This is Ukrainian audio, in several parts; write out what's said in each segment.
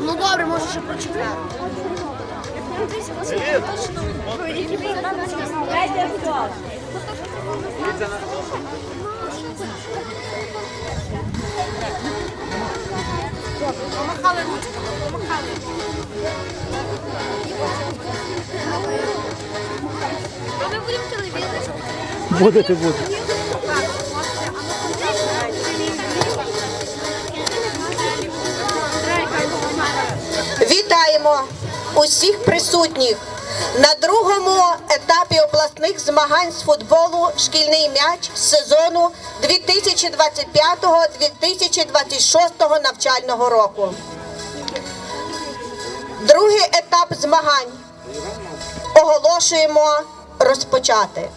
Ну добре, може ще прочитати. Помахали ручку, помахали. Ми будемо телевізор. Будете будете. Вітаємо усіх присутніх на другому етапі обласних змагань з футболу шкільний м'яч сезону 2025-2026 навчального року. Другий етап змагань оголошуємо розпочати.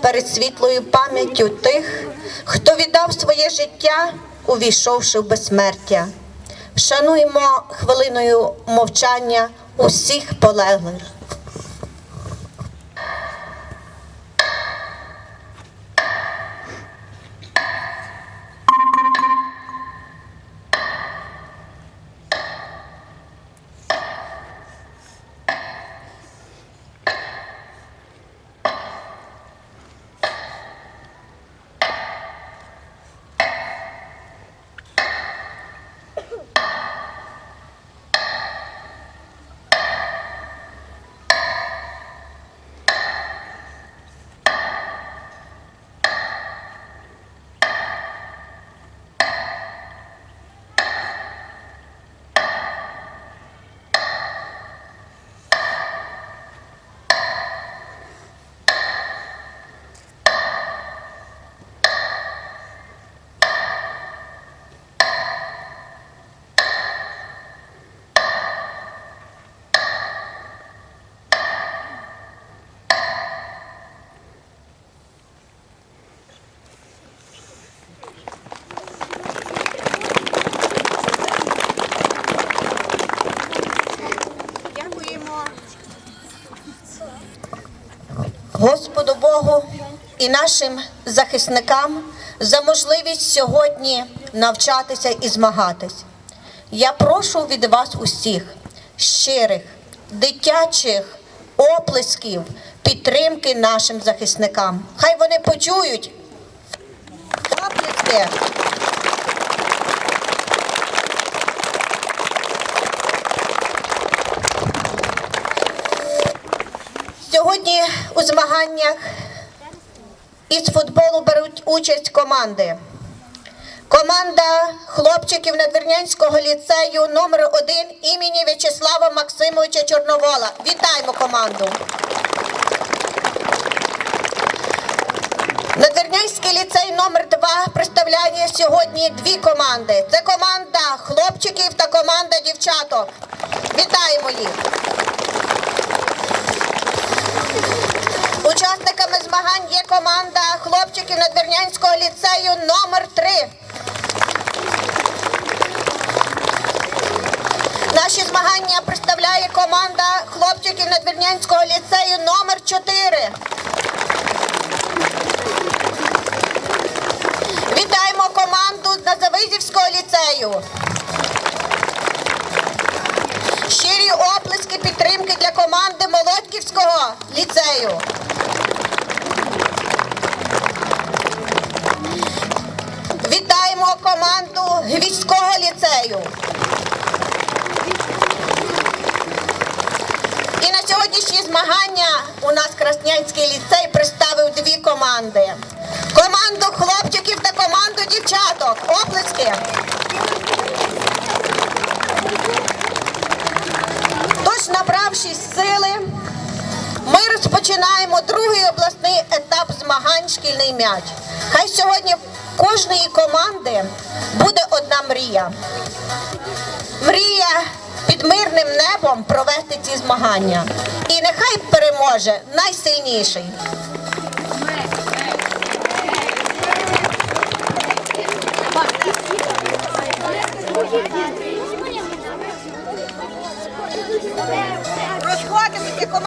Перед світлою пам'яттю тих, хто віддав своє життя, увійшовши в безсмертя. Вшануємо хвилиною мовчання усіх полеглих. І нашим захисникам за можливість сьогодні навчатися і змагатись. Я прошу від вас усіх щирих, дитячих оплесків, підтримки нашим захисникам. Хай вони почують оплески. Сьогодні у змаганнях із футболу беруть участь команди. Команда хлопчиків Надвірнянського ліцею номер 1 імені В'ячеслава Максимовича Чорновола. Вітаємо команду. Надвірнянський ліцей номер 2 представляє сьогодні дві команди. Це команда хлопчиків та команда дівчаток. Вітаємо їх. Команда хлопчиків Надвірнянського ліцею номер 3 Наші змагання представляє команда хлопчиків Надвірнянського ліцею номер 4 Вітаємо команду Назавизівського ліцею. Щирі оплески підтримки для команди Молодківського ліцею. Вітаємо команду ліцею. І на сьогоднішні змагання у нас Краснянський ліцей представив дві команди. Команду хлопчиків та команду дівчаток. Оплески. Тож, набравшись сили, ми розпочинаємо другий обласний етап змагань шкільний м'яч. Хай сьогодні кожної команди буде одна мрія. Мрія під мирним небом провести ці змагання. І нехай переможе найсильніший.